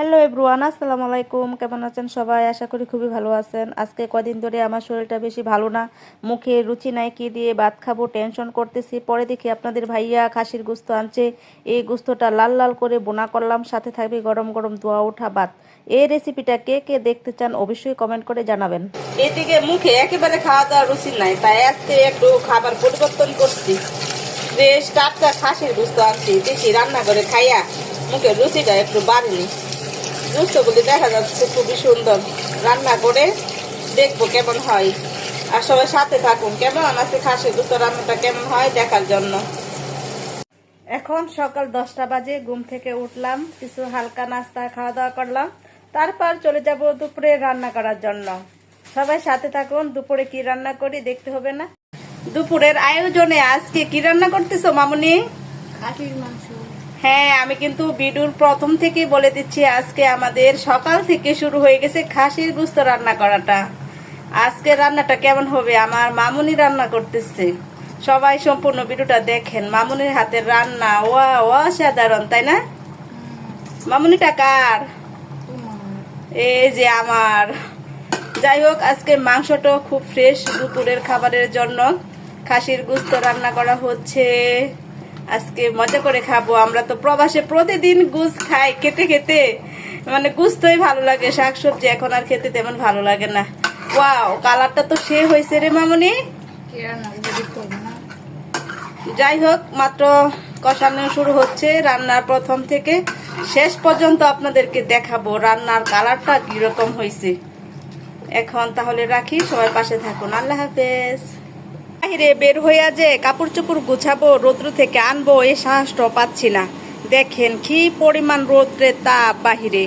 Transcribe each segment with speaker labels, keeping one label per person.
Speaker 1: Hello everyone, আসসালামু আলাইকুম। কেমন আছেন সবাই? আশা করি খুবই ভালো আছেন। আজকে কদিন ধরে আমার শরীরটা বেশি ভালো না। মুখে রুচি নাই, কি দিয়ে ভাত খাব টেনশন করতেছি। পরে দেখি আপনাদের ভাইয়া খাসির গুস্ত আনছে। এই গুস্তটা লাল লাল করে বোনা করলাম। সাথে থাকবে গরম গরম দোয়া ওঠা ভাত। এই রেসিপিটা কে কে দেখতে চান অবশ্যই কমেন্ট করে জানাবেন।
Speaker 2: এদিকে মুখে একেবারে খাওয়া দাওয়ার রুচি নাই। তাই আজকে একটু খাবার পরিবর্তন করছি। বেশ টাটকা খাসির গুস্ত আনছি। দেখি রান্না করে খাইয়া মুখের রুচিটা একটু বাড়েনি। গুস্তগুলি দেখা যাচ্ছে, খুবই সুন্দর। রান্না করে দেখব কেমন হয়। আর সবাই সাথে থাকুন, কেমন আছে খাসির গুস্ত রান্নাটা কেমন হয় দেখার জন্য।
Speaker 1: এখন সকাল দশটা বাজে, ঘুম থেকে উঠলাম, কিছু হালকা নাস্তা খাওয়া দাওয়া করলাম, তারপর চলে যাব দুপুরে রান্না করার জন্য। সবাই সাথে থাকুন, দুপুরে কি রান্না করি দেখতে হবে না।
Speaker 2: দুপুরের আয়োজনে আজকে কি রান্না করতেছো, মামুনি?
Speaker 3: খাসির মাংস।
Speaker 2: হ্যাঁ আমি কিন্তু ভিডিওর প্রথম থেকেই বলে দিচ্ছি, আজকে আমাদের সকাল থেকে শুরু হয়ে গেছে খাসির গুস্ত রান্না করাটা। আজকে রান্নাটা কেমন হবে? আমার মামুনি রান্না করতেছে। সবাই সম্পূর্ণ ভিডিওটা দেখেন, মামুনির হাতের রান্না ওয়া, অসাধারণ, তাই না? মামুনিটা কার? এই যে আমার। যাই হোক আজকে মাংসটা খুব ফ্রেশ দুপুরের খাবারের জন্য। খাসির গুস্ত রান্না করা হচ্ছে। আজকে মজা করে খাব। আমরা তো প্রবাসে প্রতিদিন গুজ খাই, খেতে খেতে। মানে গুস্তই ভালো লাগে, শাকসবজি এখন আর খেতে তেমন ভালো লাগে না। ওয়াও, কালারটা তো সে হয়েছে রে মামনি। যাই হোক, মাত্র কষানো শুরু হচ্ছে রান্নার প্রথম থেকে। শেষ পর্যন্ত আপনাদেরকে দেখাবো রান্নার কালারটা কীরকম হয়েছে। এখন তাহলে রাখি, সবাই পাশে থাকুন। আল্লাহ হাফেজ। বাহিরে বের হইয়া যে কাপড় চোপড় গুছাবো, রৌদ্র থেকে আনব এই সাহসটাও পাচ্ছি না। দেখেন কি পরিমাণ রৌদ্রের তাপ বাহিরে।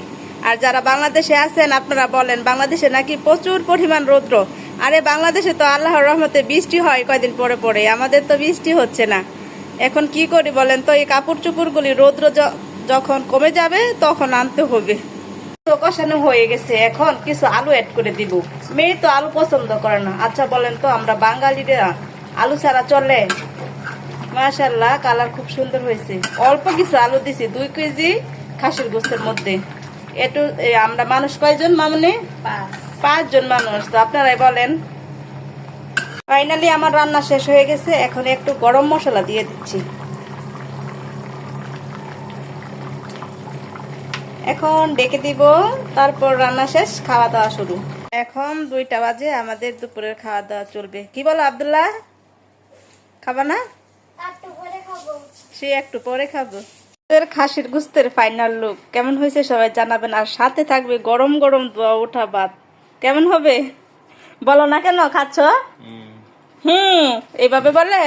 Speaker 2: আর যারা বাংলাদেশে আছেন, আপনারা বলেন, বাংলাদেশে নাকি প্রচুর পরিমাণ রৌদ্র? আরে, বাংলাদেশে তো আল্লাহর রহমতে বৃষ্টি হয় কয়দিন পরে পরে, আমাদের তো বৃষ্টি হচ্ছে না। এখন কি করি বলেন তো, এই কাপড় চোপড়গুলি রৌদ্র যখন কমে যাবে, তখন আনতে হবে। কষানো হয়ে গেছে। এখন কিছু আলু অ্যাড করে দিব। মেয়ে তো আলু পছন্দ করে না। আচ্ছা বলেন তো, আমরা বাঙালিরা আলু ছাড়া চলে? মাশাল্লাহ কালার খুব সুন্দর হয়েছে। অল্প কিছু আলু দিছি, দুই কেজি খাসির গোস্তের মধ্যে। একটু আমরা মানুষ কয়জন মামনি?
Speaker 3: পাঁচ
Speaker 2: পাঁচজন মানুষ। তো আপনারাই বলেন। ফাইনালি আমার রান্না শেষ হয়ে গেছে। এখন একটু গরম মশলা দিয়ে দিচ্ছি। এখন ডেকে দিব তারপর রান্না শেষ খাওয়া দাওয়া শুরু। এখন দুইটা বাজে আমাদের দুপুরের খাওয়া দাওয়া চলবে। কি বলো আবদুল্লাহ? খাবা না? সে একটু পরে খাব। খাসির গুস্তের ফাইনাল লুক কেমন হয়েছে সবাই জানাবেন আর সাথে থাকবে গরম গরম দোয়া ওঠা ভাত। কেমন হবে? বলো না কেন খাচ্ছ? হুম। এইভাবে বলে?